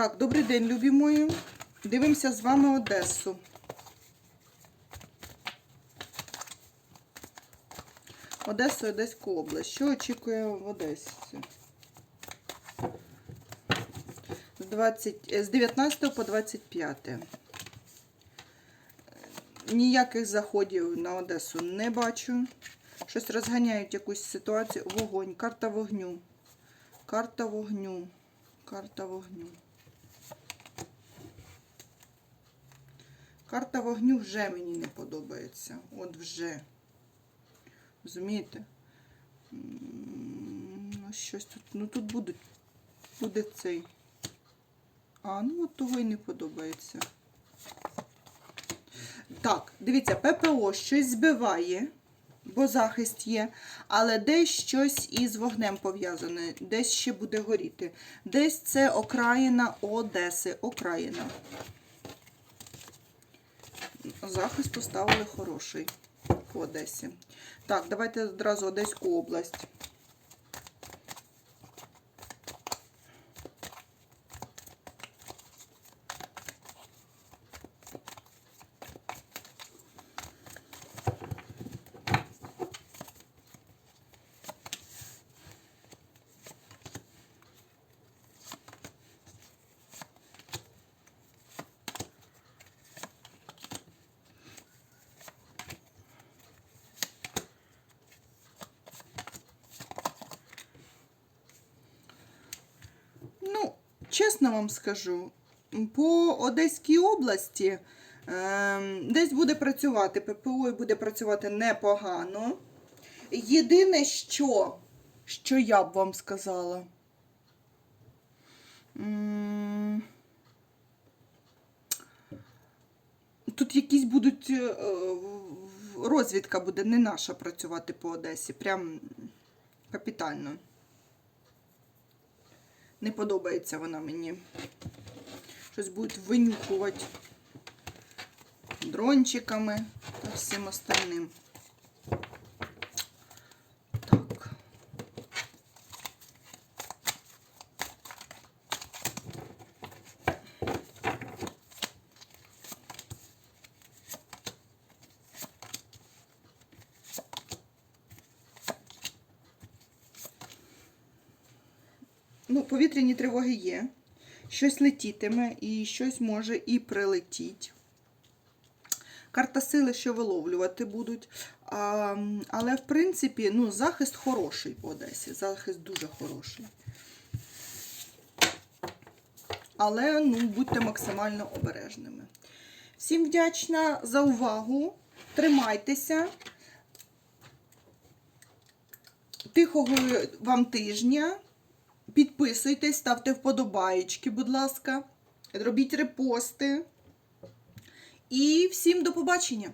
Так, добрий день, любі мої. Дивимося з вами Одесу. Одесу, Одеську область. Що очікує в Одесі? З, 20, е, з 19 по 25. Е, Ніяких заходів на Одесу не бачу. Щось розганяють якусь ситуацію. Вогонь, карта вогню. Карта вогню. Карта вогню. Карта вогню вже мені не подобається. От вже. Розумієте? Ну, Щось тут. Ну тут будуть. Буде цей. А, ну от того й не подобається. Так, дивіться, ППО щось збиває, бо захист є, але десь щось із вогнем пов'язане, десь ще буде горіти. Десь це окраїна Одеси. Окраїна. Захист поставили хороший по Одесі. Так, давайте одразу Одеську область. Ну, чесно вам скажу, по Одеській області ем, десь буде працювати ППО і буде працювати непогано. Єдине, що, що я б вам сказала. Тут якісь будуть е, розвідка буде не наша працювати по Одесі. Прям капітально. Не подобається вона мені. Щось будуть винюхувати дрончиками та всім остальним. Ну, повітряні тривоги є. Щось летітиме і щось може і прилетіть. Карта сили, що виловлювати будуть. А, але, в принципі, ну, захист хороший по Одесі. Захист дуже хороший. Але ну, будьте максимально обережними. Всім вдячна за увагу. Тримайтеся. Тихого вам тижня. Підписуйтесь, ставте вподобаєчки, будь ласка. Робіть репости. І всім до побачення!